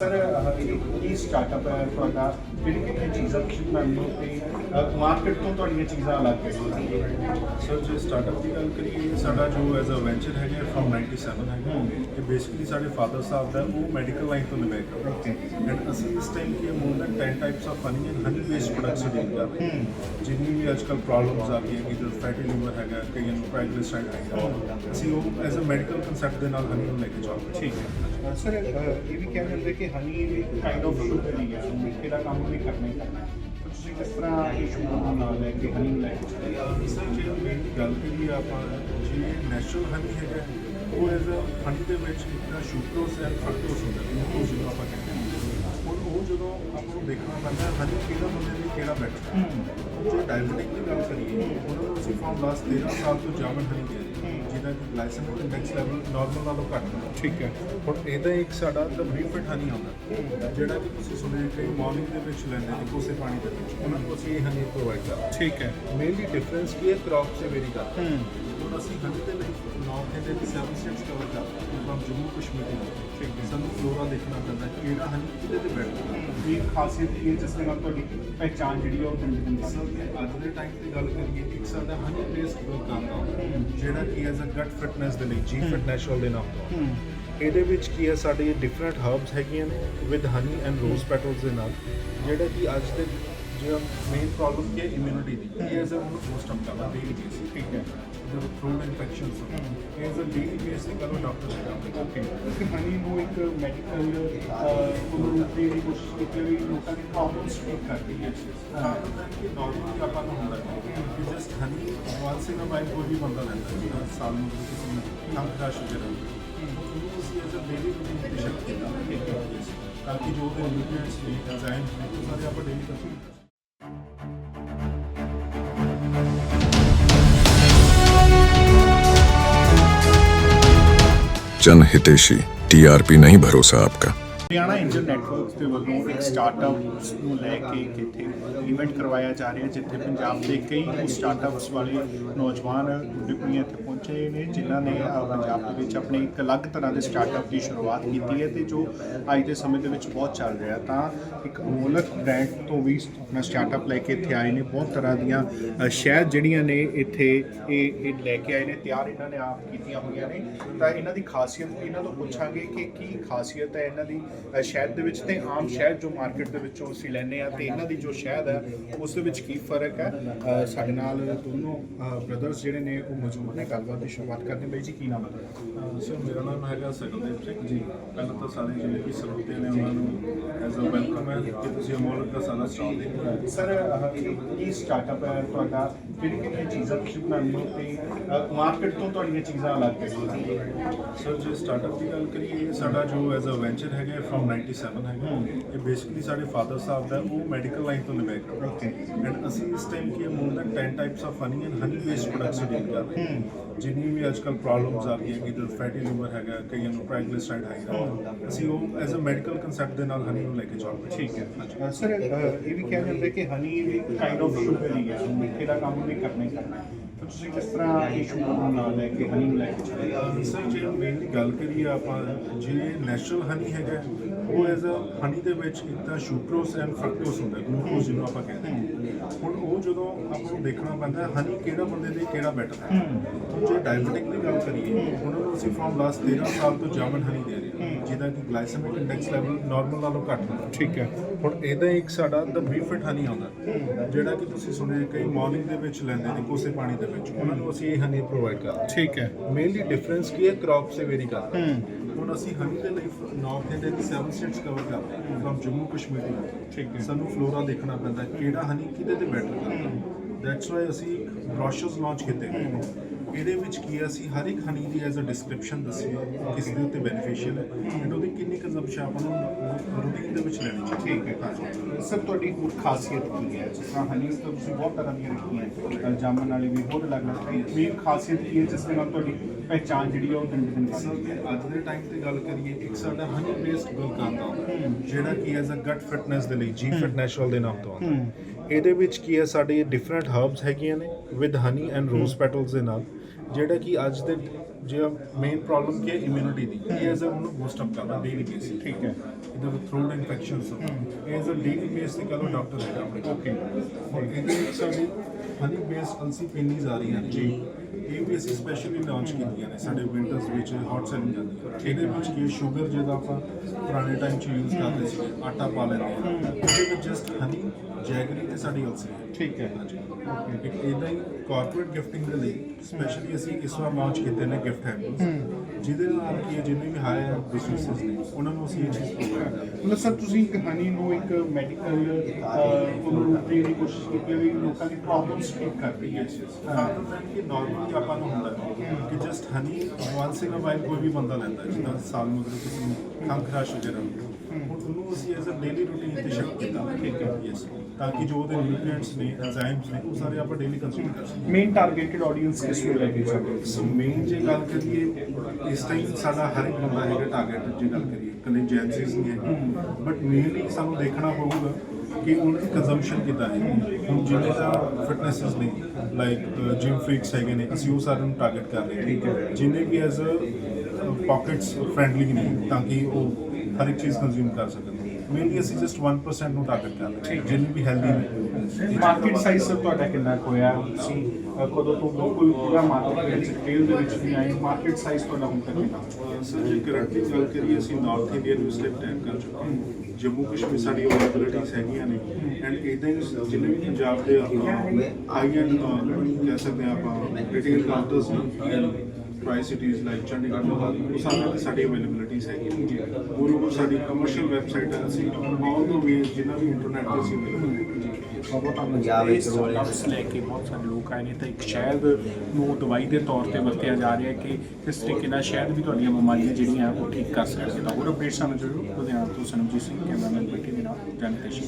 Sir ਇਹ startup ਹੈ ਤੁਹਾਡਾ? ਕਿਹੜੀ ਕਿਹੜੀਆਂ ਚੀਜ਼ਾਂ ਤੁਸੀਂ ਬਣਾਉਂਦੇ ਹੋ ਤੇ ਮਾਰਕੀਟ ਤੋਂ ਤੁਹਾਡੀਆਂ ਚੀਜ਼ਾਂ ਅਲੱਗ ਹੈ। ਸਰ ਜੇ ਸਟਾਰਟਅਪ ਦੀ ਗੱਲ ਕਰੀਏ ਸਾਡਾ ਜੋ ਐਜ਼ ਅ ਵੈਂਚਰ ਹੈਗਾ ਫਰਮ 97 ਹੈਗਾ ਇਹ ਬੇਸਿਕਲੀ ਸਾਡੇ ਫਾਦਰ ਸਾਹਿਬ ਦਾ ਉਹ ਮੈਡੀਕਲ ਲਾਈਨ ਤੋਂ ਕਰਦੇ ਓਕੇ ਐਂਡ ਅਸੀਂ ਇਸ time Ki more than 10 types of honey and honey based products deal ਕਰ ਰਹੇ ਜਿੰਨੀ ਵੀ ਅੱਜਕੱਲ ਪ੍ਰੋਬਲਮਸ ਆ ਰਹੀਆਂ ਕਿ ਜੋ ਫੈਟੀ ਲਿਵਰ ਹੈਗਾ ਕਈਆਂ ਨੂੰ ਟ੍ਰਾਈਗਲਿਸਰਾਈਡ ਹੈਗਾ। ਅਸੀਂ ਉਹ ਐਜ਼ ਅ ਮੈਡੀਕਲ ਕਨਸੈਪਟ ਦੇ ਨਾਲ ਹਨੀ ਨੂੰ ਲੈ ਕੇ ਚੱਲਦੇ ਠੀਕ ਹੈ। ਸਰ ਇਹ ਵੀ ਕਿਹਾ ਜਾਂਦਾ ਕਿ ਹਨੀ ਇੱਕ ਕਾਈਂਡ ਆਫ ਸ਼ੂਗਰ ਹੀ ਹੈ ਮਿੱਠੇ ਦਾ ਕੰਮ ਵੀ ਕਰਨਾ ਹੀ ਕਰਨਾ ਹੈ। ਤਾਂ ਤੁਸੀਂ ਕਿਸ ਤਰ੍ਹਾਂ ਇਹ ਸ਼ੂਗਰ ਨੂੰ ਨਾਲ ਲੈ ਕੇ ਹਨੀ ਨੂੰ ਲੈ ਕੇ ਚੱਲੇ ਹੋ? ਸਰ ਜੇ ਮੇਨ ਗੱਲ ਕਰੀਏ ਆਪਾਂ ਜੇ ਨੈਚੁਰਲ ਹਨੀ ਹੈਗਾ ਉਹ ਐਜ਼ ਅ ਹਨੀ ਦੇ ਵਿੱਚ ਇੱਕ ਸ਼ੂਕਰੋਸ ਐਂਡ ਫਰਕਟੋਸ ਹੁੰਦਾ ਹੈ ਉਹ ਜਿਹਨੂੰ ਆਪਾਂ ਕਹਿੰਦੇ ਹਾਂ ਹੁਣ ਉਹ ਜਦੋਂ ਆਪਾਂ ਨੂੰ ਦੇਖਣਾ ਪੈਂਦਾ ਹਨੀ ਕਿਹੜਾ ਬੰਦੇ ਲਈ ਕਿਹੜਾ ਬੈਟਰ ਹੈ। ਜੇ ਡਾਇਬੀਟਿਕ ਦੀ ਗੱਲ ਕਰੀਏ ਉਹਨਾਂ ਨੂੰ ਅਸੀਂ ਫਰਮ ਲਾਸਟ 13 ਸਾਲ ਤੋਂ ਜਾਮਨ ਹਨੀ ਦੇ ਰਹੇ ਹਾਂ, ਜਿਹਦਾ ਕਿ ਗਲਾਈਸੈਮਿਕ ਇੰਡੈਕਸ ਲੈਵਲ ਨਾਰਮਲ ਨਾਲੋਂ ਘੱਟ ਹੁੰਦਾ ਠੀਕ ਹੈ। ਹੁਣ ਇਹਦਾ ਇੱਕ ਸਾਡਾ ਤਾਂ ਬਰੀਫਿਟ ਹਨੀ ਆਉਂਦਾ ਜਿਹੜਾ ਕਿ ਤੁਸੀਂ ਸੁਣਿਆ ਕਿ ਮਾਰਨਿੰਗ ਦੇ ਵਿੱਚ ਲੈਂਦੇ ਨੇ ਕੋਸੇ ਪਾਣੀ ਦੇ ਵਿੱਚ। ਉਹਨਾਂ ਨੂੰ ਅਸੀਂ ਇਹ ਹਨੀ ਪ੍ਰੋਵਾਈਡ ਕਰਦੇ ਹਾਂ। ਠੀਕ ਹੈ। ਮੇਨਲੀ ਡਿਫਰੈਂਸ ਕੀ ਹੈ? ਕ੍ਰੌਪ ਸੇ ਹੂੰ। ਹੁਣ ਅਸੀਂ ਹਨੀ ਦੇ ਲਈ ਦੇ ਸਟੇਟਸ ਕਵਰ ਕਰਦੇ ਹਾਂ ਫਰਮ ਜੰਮੂ ਕਸ਼ਮੀਰ ਤੋਂ ਠੀਕ ਹੈ। ਸਾਨੂੰ ਫਲੋਰਾ ਦੇਖਣਾ ਪੈਂਦਾ ਕਿਹੜਾ ਹਨੀ ਕਿਹਦੇ ਤੇ ਇਹ ਖਾਸੀਅਤ ਜਿਸ ਦੇ ਨਾਲ ਤੁਹਾਡੀ ਪਹਿਚਾਣ ਜਿਹੜੀ ਉਹ ਤੇ ਅੱਜ ਦੇ ਟਾਈਮ ਦੀ ਗੱਲ ਕਰੀਏ ਇੱਕ ਸਾਡਾ ਹਨੀ ਬੇਸਡ ਗਰੋਥ ਆਉਂਦਾ ਜਿਹੜਾ ਕੀ ਐਜ਼ ਅ ਗਟ ਫਿਟਨੈਸ ਦੇ ਲਈ ਜੀ ਫਿਟ ਨੈਚੁਰਲ ਦੇ ਨਾਮ ਤੋਂ। ਹੂੰ। ਇਹਦੇ ਵਿੱਚ ਕੀ ਹੈ ਸਾਡੇ ਡਿਫਰੈਂਟ ਹਰਬਸ ਹੈਗੀਆਂ ਨੇ with honey and rose petals ਦੇ ਨਾਲ ਜਿਹੜਾ ਕਿ ਅੱਜ ਦੇ ਜਿਹੜਾ ਮੇਨ ਪ੍ਰੋਬਲਮ ਕੀ ਹੈ ਇਮਿਊਨਿਟੀ ਦੀ। ਇਹ as a most of the daily basis ਠੀਕ ਹੈ। ਜਦੋਂ ਥਰੋਟ ਇਨਫੈਕਸ਼ਨਸ ਇਹ ਐਜ਼ ਅ ਡੇਲੀ ਬੇਸਿਸ ਦਾ ਡਾਕਟਰ ਦੇ ਕੰਮ ਓਕੇ ਕਿਉਂਕਿ ਹਨੀ ਨੂੰ ਇੱਕ ਮੈਡੀਕਲ ਉਹਨੂੰ ਰੂਪ ਦੇਣ ਦੀ ਕੋਸ਼ਿਸ਼ ਕੀਤੀ ਵੀ ਲੋਕਾਂ ਦੀ ਪ੍ਰੋਬਲਮਸ ਠੀਕ ਕਰਦੀ ਹੈ ਹਾਂ ਕਿ ਨਾਰਮਲੀ ਆਪਾਂ ਨੂੰ ਹੁੰਦਾ ਹੈ ਕਿ just honey once in a while ਕੋਈ ਵੀ ਬੰਦਾ ਲੈਂਦਾ ਹੈ ਜਿਹੜਾ ਸਾਲ ਨੂੰ ਕਿਸੇ ਨੂੰ ਲੰਗ ਦਾ ਸ਼ੂਗਰ ਹੈ ਉਹਨੂੰ ਅਸੀਂ ਐਜ਼ ਅ ਡੇਲੀ ਰੂਟੀਨ ਦੀ जन हितेशी टीआरपी नहीं भरोसा आपका ਹਰਿਆਣਾ ਇੰਜਨ ਨੈਟਵਰਕਸ ਦੇ ਵੱਲੋਂ ਇੱਕ ਸਟਾਰਟਅਪਸ ਨੂੰ ਲੈ ਕੇ ਇੱਕ ਇੱਥੇ ਇਵੈਂਟ ਕਰਵਾਇਆ ਜਾ ਰਿਹਾ, ਜਿੱਥੇ ਪੰਜਾਬ ਦੇ ਕਈ ਸਟਾਰਟਅਪਸ ਵਾਲੇ ਨੌਜਵਾਨ ਕੁੜੀਆਂ ਇੱਥੇ ਪਹੁੰਚੇ ਨੇ, ਜਿਨ੍ਹਾਂ ਨੇ ਪੰਜਾਬ ਦੇ ਵਿੱਚ ਆਪਣੇ ਇੱਕ ਅਲੱਗ ਤਰ੍ਹਾਂ ਦੇ ਸਟਾਰਟਅਪ ਦੀ ਸ਼ੁਰੂਆਤ ਕੀਤੀ ਹੈ ਤੇ ਜੋ ਅੱਜ ਦੇ ਸਮੇਂ ਦੇ ਵਿੱਚ ਬਹੁਤ ਚੱਲ ਰਿਹਾ ਤਾਂ ਇੱਕ ਅਮੋਲਕ ਬ੍ਰਾਂਡ ਤੋਂ ਵੀ ਆਪਣਾ ਸਟਾਰਟਅਪ ਲੈ ਕੇ ਇੱਥੇ ਆਏ ਨੇ, ਬਹੁਤ ਤਰ੍ਹਾਂ ਦੀਆਂ ਸ਼ਹਿਰ ਜਿਹੜੀਆਂ ਨੇ ਇੱਥੇ ਇਹ ਇਹ ਲੈ ਕੇ ਆਏ ਨੇ, ਤਿਆਰ ਇਹਨਾਂ ਨੇ ਆਪ ਕੀਤੀਆਂ ਹੋਈਆਂ ਨੇ। ਤਾਂ ਇਹਨਾਂ ਦੀ ਖਾਸੀਅਤ ਵੀ ਇਹਨਾਂ ਤੋਂ ਪੁੱਛਾਂਗੇ ਕਿ ਕੀ ਖਾਸੀਅਤ ਹੈ ਇਹਨਾਂ ਦੀ ਸ਼ਹਿਦ ਦੇ ਵਿੱਚ ਤੇ ਆਮ ਸ਼ਹਿਦ ਜੋ ਮਾਰਕੀਟ ਦੇ ਵਿੱਚੋਂ ਅਸੀਂ ਲੈਂਦੇ ਆ ਤੇ ਇਹਨਾਂ ਦੀ ਜੋ ਸ਼ਹਿਦ ਹੈ ਉਸ ਦੇ ਵਿੱਚ ਕੀ ਫ਼ਰਕ ਹੈ? ਸਾਡੇ ਨਾਲ ਦੋਨੋਂ ਬ੍ਰਦਰਸ ਜਿਹੜੇ ਨੇ ਉਹ ਮੌਜੂਦ ਨੇ। ਗੱਲਬਾਤ ਦੀ ਸ਼ੁਰੂਆਤ ਕਰਦੇ। ਬਾਈ ਜੀ ਕੀ ਨਾਮ ਹੈ ਸਰ ਮੇਰਾ ਨਾਮ ਹੈਗਾ ਸਗਲਦੇਵ ਸਿੰਘ। ਜੀ। ਪਹਿਲਾਂ ਤਾਂ ਸਾਰੇ ਜਿਹੜੇ ਵੀ ਸਰੋਤੇ ਨੇ ਉਹਨਾਂ ਨੂੰ ਐਜ਼ ਅ ਵੈਲਕਮ ਹੈ ਕਿ ਤੁਸੀਂ ਅਮੋਲਕ ਦਾ ਸਾਰਾ ਸਟਾਲ ਦੇਖੋ ਸਰ ਇਹ ਕੀ ਸਟਾਰਟਅਪ ਹੈ ਤੁਹਾਡਾ? ਕਿਹੜੀ ਕਿਹੜੀਆਂ ਚੀਜ਼ਾਂ ਤੁਸੀਂ ਬਣਾਉਂਦੇ ਹੋ ਤੇ ਮਾਰਕੀਟ ਤੋਂ ਤੁਹਾਡੀਆਂ ਚੀਜ਼ਾਂ ਅਲੱਗ ਹੈ ਸਰ ਜੇ ਸਟਾਰਟਅਪ ਦੀ ਗੱਲ ਕਰੀਏ ਸਾਡਾ ਜੋ ਐਜ਼ ਅ ਵੈਂਚਰ ਹੈਗਾ ਫਰਮ 97 ਹੈਗਾ ਇਹ ਬੇਸਿਕਲੀ ਸਾਡੇ ਫਾਦਰ ਸਾਹਿਬ ਦਾ ਉਹ ਮੈਡੀਕਲ ਲਾਈਨ ਤੋਂ ਕਰਦੇ ਓਕੇ ਐਂਡ ਅਸੀਂ ਇਸ time Ki more than 10 types of honey and honey based products deal ਕਰ ਰਹੇ ਹਾਂ। ਜਿੰਨੀ ਵੀ ਅੱਜਕੱਲ ਪ੍ਰੋਬਲਮਸ ਆ ਰਹੀਆਂ ਕਿ ਜੋ ਫੈਟੀ ਲਿਵਰ ਹੈਗਾ ਕਈਆਂ ਨੂੰ ਟ੍ਰਾਈਗਲਿਸਰਾਈਡ ਹੈਗਾ ਅਸੀਂ ਉਹ ਐਜ਼ ਅ ਮੈਡੀਕਲ ਕਨਸੈਪਟ ਦੇ ਨਾਲ ਹਨੀ ਨੂੰ ਲੈ ਕੇ ਚੱਲਦੇ ਠੀਕ ਹੈ। ਸਰ ਇਹ ਵੀ ਕਿਹਾ ਜਾਂਦਾ ਕਿ ਹਨੀ ਇੱਕ ਕਾਈਂਡ ਆਫ ਸ਼ੂਗਰ ਹੀ ਹੈ। ਮਿੱਠੇ ਦਾ ਕੰਮ ਵੀ ਕਰਨਾ ਹੀ ਕਰਨਾ ਹੈ। ਤੁਸੀਂ ਕਿਸ ਤਰ੍ਹਾਂ ਇਹ ਸ਼ੂਗਰ ਨਾਲ ਲੈ ਕੇ ਹਨੀ ਨੂੰ ਲੈ ਕੇ ਚੱਲੇ? ਸਰ ਜੇ ਮੇਨਲੀ ਗੱਲ ਕਰੀਏ ਆਪਾਂ ਜੇ ਨੈਚੁਰਲ ਹਨੀ ਹੈਗਾ ਉਹ ਐਜ਼ ਅ ਹਨੀ ਦੇ ਵਿੱਚ ਇੱਕ ਤਾਂ ਸ਼ੂਕਰੋਸ ਐਂਡ ਫਰਕਟੋਸ ਹੁੰਦਾ ਗਲੂਕੋਜ਼ ਜਿਹਨੂੰ ਆਪਾਂ ਕਹਿੰਦੇ ਹਾਂ। ਹੁਣ ਉਹ ਜਦੋਂ ਆਪਾਂ ਨੂੰ ਦੇਖਣਾ ਪੈਂਦਾ ਹੈ ਹਨੀ ਕਿਹੜਾ ਬੰਦੇ ਲਈ ਕਿਹੜਾ ਬੈਟਰ ਹੈ? ਹੁਣ ਜੇ ਡਾਇਬੀਟਿਕ ਦੀ ਗੱਲ ਕਰੀਏ ਉਹਨਾਂ ਨੂੰ ਅਸੀਂ ਫਰਮ ਲਾਸਟ 13 ਸਾਲ ਤੋਂ ਜਾਮਨ ਹਨੀ ਦੇ ਰਹੇ ਹਾਂ ਜਿਹਦਾ ਕਿ ਗਲਾਈਸੈਮਿਕ ਇੰਡੈਕਸ ਲੈਵਲ ਨਾਰਮਲ ਨਾਲੋਂ ਘੱਟ ਹੁੰਦਾ ਠੀਕ ਹੈ। ਹੁਣ ਇਹਦਾ ਇੱਕ ਸਾਡਾ ਦਾ ਬਰੀਫਿਟ ਹਨੀ ਆਉਂਦਾ ਜਿਹੜਾ ਕਿ ਤੁਸੀਂ ਸੁਣਿਆ ਕਈ ਮਾਰਨਿੰਗ ਦੇ ਵਿੱਚ ਲੈਂਦੇ ਨੇ ਕੋਸੇ ਪਾਣੀ ਦੇ ਵਿੱਚ। ਉਹਨਾਂ ਨੂੰ ਅਸੀਂ ਇਹ ਹਨੀ ਪ੍ਰੋਵਾਈਡ ਕਰਦੇ ਠੀਕ ਹੈ। ਮੇਨਲੀ ਡਿਫਰੈਂਸ ਕੀ ਹੈ? ਕ੍ਰੌਪ ਸੇ ਵੇਰੀ ਕਰਦਾ ਹੈ। ਹੁਣ ਅਸੀਂ ਹਨੀ ਦੇ ਲਈ ਨਾਰਥ ਇੰਡੀਆ ਦੇ ਸੈਵਨ ਸਟੇਟਸ ਕਵਰ ਕਰਦੇ ਹਾਂ ਫਰਮ ਜੰਮੂ ਕਸ਼ਮੀਰ ਤੋਂ ਠੀਕ ਹੈ। ਸਾਨੂੰ ਫਲੋਰਾ ਦੇਖਣਾ ਪੈਂਦਾ ਕਿਹੜਾ ਹਨੀ ਕਿਹਦੇ ਤੇ ਬੈਟਰ ਹੈ। ਦੈਟਸ ਵਾਈ ਅਸੀਂ ਬ੍ਰੋਸ਼ਰਸ ਲਾਂਚ ਕੀਤੇ ਇਹਦੇ ਵਿੱਚ ਕੀ ਹੈ ਅਸੀਂ ਹਰ ਇੱਕ ਹਨੀ ਦੀ ਐਜ਼ ਅ ਡਿਸਕ੍ਰਿਪਸ਼ਨ ਦੱਸੀ ਹੈ ਕਿਸ ਦੇ ਉੱਤੇ ਬੈਨੀਫੀਸ਼ੀਅਲ ਹੈ ਐਂਡ ਉਹਦੀ ਕਿੰਨੀ ਕੰਜ਼ੰਪਸ਼ਨ ਆਪਾਂ ਨੂੰ ਰੂਟੀਨ ਦੇ ਵਿੱਚ ਲੈਣੀ ਚਾਹੀਦੀ ਠੀਕ ਹੈ ਸਰ ਤੁਹਾਡੀ ਹੋਰ ਖਾਸੀਅਤ ਕੀ ਹੈ? ਜਿਸ ਤਰ੍ਹਾਂ ਹਨੀ ਤਾਂ ਤੁਸੀਂ ਬਹੁਤ ਤਰ੍ਹਾਂ ਦੀਆਂ ਰੱਖੀਆਂ ਹੈ ਜਾਮਨ ਵਾਲੀ ਵੀ ਬਹੁਤ ਅਲੱਗ ਅਲੱਗ ਮੇਨ ਖਾਸੀਅਤ ਕੀ ਹੈ ਜਿਸ ਦੇ ਨਾਲ ਤੁਹਾਡੀ ਪਹਿਚਾਣ ਜਿਹੜੀ ਆ ਉਹ ਦਿਨ ਦਿਨ ਅਸਲ ਤੇ ਅੱਜ ਦੇ ਟਾਈਮ ਤੇ ਗੱਲ ਕਰੀਏ ਇੱਕ ਸਾਡਾ ਹਨੀ ਬੇਸਡ ਆਉਂਦਾ ਜਿਹੜਾ ਕੀ ਐਜ਼ ਅ ਗਟ ਫਿਟਨੈਸ ਦੇ ਲਈ ਜੀ ਫਿਟ ਨੈਚੁਰਲ ਦੇ ਨਾਮ ਤੋਂ ਆਉਂਦਾ। ਇਹਦੇ ਵਿੱਚ ਕੀ ਹੈ ਸਾਡੇ ਡਿਫਰੈਂਟ ਹਰਬਸ ਹੈਗੀਆਂ ਨੇ with honey and rose petals ਦੇ ਨਾਲ। ਜਿਹੜਾ ਕਿ ਅੱਜ ਦੇ ਜਿਹੜਾ ਮੇਨ ਪ੍ਰੋਬਲਮ ਕੀ ਹੈ ਇਮਿਊਨਿਟੀ ਦੀ। ਇਹ ਐਜ਼ ਅ ਉਹਨੂੰ ਬੂਸਟ ਅਪ ਕਰਦਾ ਡੇਲੀ ਬੇਸਿਸ ਠੀਕ ਹੈ। ਇਹਦਾ ਥਰੋਟ ਇਨਫੈਕਸ਼ਨਸ ਇਹ ਐਜ਼ ਅ ਡੇਲੀ ਬੇਸ ਤੇ ਕਹੋ ਡਾਕਟਰ ਹੈਗਾ ਆਪਣੇ ਓਕੇ ਹੁਣ ਇਹਦੇ ਵਿੱਚ ਸਾਡੀ ਹਨੀ ਬੇਸਡ ਅਲਸੀ ਪਿੰਨੀਜ਼ ਆ ਰਹੀਆਂ ਨੇ। ਜੀ। ਇਹ ਵੀ ਅਸੀਂ ਸਪੈਸ਼ਲੀ ਲਾਂਚ ਕੀਤੀਆਂ ਨੇ ਸਾਡੇ ਵਿੰਟਰਸ ਵਿੱਚ ਹੌਟ ਸੈਲਿੰਗ ਜਾਂਦੀਆਂ ਇਹਦੇ ਵਿੱਚ ਕੀ ਸ਼ੂਗਰ ਜਿਹਦਾ ਆਪਾਂ ਪੁਰਾਣੇ ਟਾਈਮ 'ਚ ਯੂਜ਼ ਕਰਦੇ ਸੀ ਆਟਾ ਪਾ ਲੈਂਦੇ ਹਾਂ। ਜਸਟ ਹਨੀ ਜੈਗਰੀ ਤੇ ਸਾਡੀ ਅਲਸੀ ਹੈ ਠੀਕ ਹੈ। ਹਾਂਜੀ। ਇੱਕ ਇਦਾਂ ਹੀ ਕਾਰਪੋਰੇਟ ਗਿਫਟਿੰਗ ਦੇ ਲਈ ਸਪੈਸ਼ਲੀ ਅਸੀਂ ਇਸ ਵਾਰ ਲਾਂਚ ਕੀਤੇ ਨੇ ਗਿਫਟ ਹੈਂਬਰਸ ਜਿਹਦੇ ਨਾਲ ਕੀ ਹੈ ਜਿੰਨੇ ਵੀ ਹਾਈ ਬਿਜ਼ਨੈਸਸ ਨੇ ਉਹਨਾਂ ਨੂੰ ਅਸੀਂ ਇਹ ਚੀਜ਼ ਪ੍ਰੋਵਾਈਡ ਕਰਦੇ ਹਾਂ। ਮਤਲਬ ਸਰ ਤੁਸੀਂ ਕਹਾਣੀ ਨੂੰ ਇੱਕ ਮੈਡੀਕਲ ਉਹਨੂੰ ਰੂਪ ਦੇਣ ਦੀ ਕੋਸ਼ਿਸ਼ ਕੀਤੀ ਹੈ ਵੀ ਲੋਕਾਂ ਦੀ ਪ੍ਰੋਬਲਮਸ ਠੀਕ ਕਰ ਰਹੀ ਹੈ। ਰਾਦਰ ਦੈਨ ਕਿ ਨਾਰਮਲੀ ਆਪਾਂ ਨੂੰ ਹੁੰਦਾ ਕਿ just honey once in a while ਕੋਈ ਵੀ ਬੰਦਾ ਲੈਂਦਾ ਜਿੱਦਾਂ ਸਾਲ ਮਗਰ ਕਿਸੇ ਨੂੰ ਖੰਘ ਖਰਾਸ਼ ਵਗੈਰਾ। ਹੁਣ ਉਹਨੂੰ ਅਸੀਂ ਐਜ਼ ਅ ਡੇਲੀ ਰੂਟੀਨ ਤੇ ਸ਼ਿਫਟ ਕੀਤਾ। ਠੀਕ ਹੈ। ਯੈਸ ਤਾਂ ਕਿ ਜੋ ਉਹਦੇ ਨਿਊਟ੍ਰੀਐਂਟਸ ਨੇ ਐਂਜ਼ਾਈਮਸ ਨੇ ਉਹ ਸਾਰੇ ਆਪਾਂ ਡੇਲੀ ਕੰਜ਼ੂਮ ਕਰ ਸਕੀਏ। ਮੇਨ ਟਾਰਗੇਟਡ ਆਡੀਅנס ਕਿਸ ਨੂੰ ਲੈ ਕੇ ਚੱਲ। ਰਹੇ ਸੋ ਮੇਨ ਜੇ ਗੱਲ ਕਰੀਏ ਇਸ ਟਾਈਮ ਸਾਡਾ ਹਰ ਇੱਕ ਬੰਦਾ ਹੈਗਾ ਟਾਰਗੇਟ ਜੇ ਗੱਲ ਕਰੀਏ। ਕੱਲੇ ਜੈਂਸੀਜ਼ ਨਹੀਂ ਹੈ। ਬਟ ਮੇਨਲੀ ਸਾਨੂੰ ਦੇਖਣਾ ਪਊਗਾ ਕਿ ਉਹਨਾਂ ਦੀ ਕੰਜ਼ੰਪਸ਼ਨ ਕਿੱਦਾਂ ਹੈ। ਹੁਣ ਜਿਵੇਂ ਤਾਂ ਫਿਟਨੈਸਸ ਨੇ ਲਾਈਕ ਜਿਮ ਫ੍ਰੀਕਸ ਹੈਗੇ ਨੇ ਅਸੀਂ ਉਹ ਸਾਰਿਆਂ ਨੂੰ ਟਾਰਗੇਟ ਕਰ ਰਹੇ ਹਾਂ। ਜਿਨੇ ਵੀ ਐਜ਼ ਅ ਪਾਕਟਸ ਫ੍ਰੈਂਡਲੀ ਨੇ ਤਾਂ ਕਿ ਉਹ ਹਰ ਇੱਕ ਚੀਜ਼ ਕੰਜ਼ੂਮ ਕਰ ਸਕਣ ਮੇਨਲੀ ਅਸੀਂ ਜਸਟ 1% ਨੂੰ ਟਾਰਗੇਟ ਕਰ ਰਹੇ ਹਾਂ ਜਿੰਨੇ ਵੀ ਹੈਲਦੀ ਨੇ। ਮਾਰਕੀਟ ਸਾਈਜ਼ ਸਰ ਤੁਹਾਡਾ ਕਿੰਨਾ ਹੋਇਆ? ਤੁਸੀਂ ਕਦੋਂ ਤੋਂ ਬਿਲਕੁਲ ਪੂਰਾ ਮਾਰਕੀਟ ਵਿੱਚ ਰਿਟੇਲ ਦੇ ਵਿੱਚ ਵੀ ਆਏ ਮਾਰਕੀਟ ਸਾਈਜ਼ ਤੁਹਾਡਾ ਹੁਣ ਤੱਕ ਕਿੰਨਾ? ਸਰ ਜੇ ਕਰੰਟਲੀ ਗੱਲ ਕਰੀਏ ਅਸੀਂ ਨਾਰਥ ਇੰਡੀਆ ਨੂੰ ਸਟੈਪ ਟੈਕ ਕਰ ਚੁੱਕੇ ਹਾਂ। ਜੰਮੂ ਕਸ਼ਮੀਰ ਸਾਡੀ ਅਵੇਲੇਬਿਲਿਟੀਜ਼ ਹੈਗੀਆਂ ਨੇ। ਐਂਡ ਇਦਾਂ ਹੀ ਜਿੰਨੇ ਵੀ ਪੰਜਾਬ ਦੇ ਹਾਈ ਐਂਡ ਕਹਿ ਸਕਦੇ ਆਪਾਂ ਰਿਟੇਲ ਕਾਊਂਟਰਸ ਨੇ। Tri cities like Chandigarh Mohali ਉਹ ਸਾਰਿਆਂ ਦੀ ਸਾਡੀ ਅਵੇਲੇਬਿਲਿਟੀਜ਼ ਹੈਗੀਆਂ। ਉਹ ਸਾਡੀ ਕਮਰਸ਼ੀਅਲ ਵੈਬਸਾਈਟ ਹੈ ਅਸੀਂ ਆਲ ਦੋ ਵੇ ਜਿੰਨਾ ਵੀ ਇੰਟਰਨੈਟ ਤੇ ਅਸੀਂ available ਬਹੁਤ ਪੰਜਾਬ ਵਿੱਚ ਸਟਾਰਟਅਪਸ ਲੈ ਕੇ ਬਹੁਤ ਸਾਰੇ ਲੋਕ ਆਏ ਨੇ ਤਾਂ ਇੱਕ ਸ਼ਹਿਦ ਨੂੰ ਦਵਾਈ ਦੇ ਤੌਰ ਤੇ ਵਰਤਿਆ ਜਾ ਰਿਹਾ ਹੈ ਕਿ ਕਿਸ ਤਰੀਕੇ ਨਾਲ ਸ਼ਹਿਦ ਵੀ ਤੁਹਾਡੀਆਂ ਬਿਮਾਰੀਆਂ ਜਿਹੜੀਆਂ ਉਹ ਠੀਕ ਕਰ ਸਕਦਾ ਤਾਂ ਹੋਰ ਅਪਡੇਟ ਸਾਨੂੰ ਜ਼ਰੂਰ ਲੁਧਿਆਣਾ ਤੋਂ ਸਨਮਜੀਤ ਸਿੰਘ ਕੈਮਰਾਮੈਨ ਬੈਠੇ ਦੇ ਨਾਲ ਜਾਣਕਾਰੀ